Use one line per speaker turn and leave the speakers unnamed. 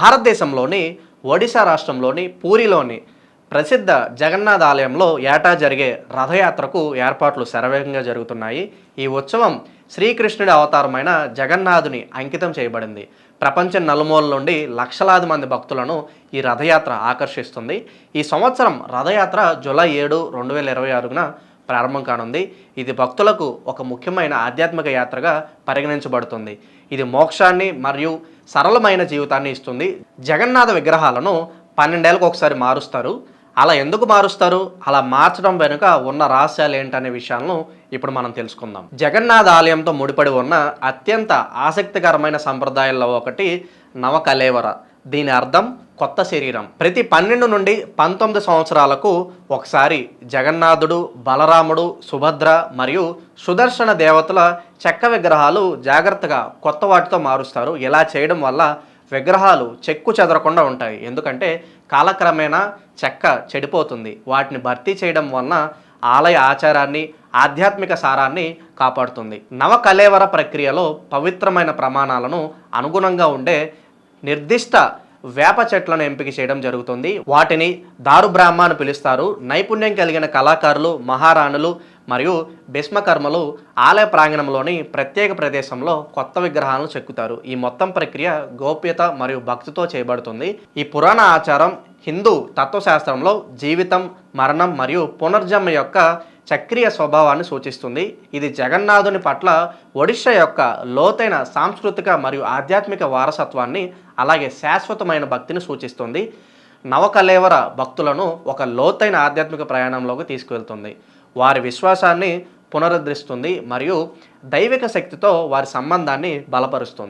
భారతదేశంలోని ఒడిశా రాష్ట్రంలోని పూరిలోని ప్రసిద్ధ జగన్నాథ ఆలయంలో ఏటా జరిగే రథయాత్రకు ఏర్పాట్లు శరవేగంగా జరుగుతున్నాయి. ఈ ఉత్సవం శ్రీకృష్ణుడి అవతారమైన జగన్నాథుని అంకితం చేయబడింది. ప్రపంచం నలుమూల నుండి లక్షలాది మంది భక్తులను ఈ రథయాత్ర ఆకర్షిస్తుంది. ఈ సంవత్సరం రథయాత్ర జూలై ఏడు రెండు వేల ఇరవై ఆరున ప్రారంభం కానుంది. ఇది భక్తులకు ఒక ముఖ్యమైన ఆధ్యాత్మిక యాత్రగా పరిగణించబడుతుంది. ఇది మోక్షాన్ని మరియు సరళమైన జీవితాన్ని ఇస్తుంది. జగన్నాథ విగ్రహాలను పన్నెండేళ్ళకు ఒకసారి మారుస్తారు. అలా ఎందుకు మారుస్తారు? అలా మార్చడం వెనుక ఉన్న రహస్యాలు ఏంటనే విషయాలను ఇప్పుడు మనం తెలుసుకుందాం. జగన్నాథ ఆలయంతో ముడిపడి ఉన్న అత్యంత ఆసక్తికరమైన సంప్రదాయాల్లో ఒకటి నవకలేవర. దీని అర్థం కొత్త శరీరం. ప్రతి పన్నెండు నుండి పంతొమ్మిది సంవత్సరాలకు ఒకసారి జగన్నాథుడు బలరాముడు సుభద్ర మరియు సుదర్శన దేవతల చెక్క విగ్రహాలు జాగ్రత్తగా కొత్త వాటితో మారుస్తారు. ఇలా చేయడం వల్ల విగ్రహాలు చెక్కు చెదరకుండా ఉంటాయి. ఎందుకంటే కాలక్రమేణా చెక్క చెడిపోతుంది. వాటిని భర్తీ చేయడం వలన ఆలయ ఆచారాన్ని ఆధ్యాత్మిక సారాన్ని కాపాడుతుంది. నవకలేవర ప్రక్రియలో పవిత్రమైన ప్రమాణాలను అనుగుణంగా ఉండే నిర్దిష్ట వేప చెట్లను ఎంపిక చేయడం జరుగుతుంది. వాటిని దారు బ్రాహ్మ అని పిలుస్తారు. నైపుణ్యం కలిగిన కళాకారులు మహారాణులు మరియు భీష్మకర్మలు ఆలయ ప్రాంగణంలోని ప్రత్యేక ప్రదేశంలో కొత్త విగ్రహాలను చెక్కుతారు. ఈ మొత్తం ప్రక్రియ గోప్యత మరియు భక్తితో చేయబడుతుంది. ఈ పురాణ ఆచారం హిందూ తత్వశాస్త్రంలో జీవితం మరణం మరియు పునర్జన్మ యొక్క చక్రీయ స్వభావాన్ని సూచిస్తుంది. ఇది జగన్నాథుని పట్ల ఒడిషా యొక్క లోతైన సాంస్కృతిక మరియు ఆధ్యాత్మిక వారసత్వాన్ని అలాగే శాశ్వతమైన భక్తిని సూచిస్తుంది. నవకలేవర భక్తులను ఒక లోతైన ఆధ్యాత్మిక ప్రయాణంలోకి తీసుకువెళ్తుంది. వారి విశ్వాసాన్ని పునరుద్ధరిస్తుంది మరియు దైవిక శక్తితో వారి సంబంధాన్ని బలపరుస్తుంది.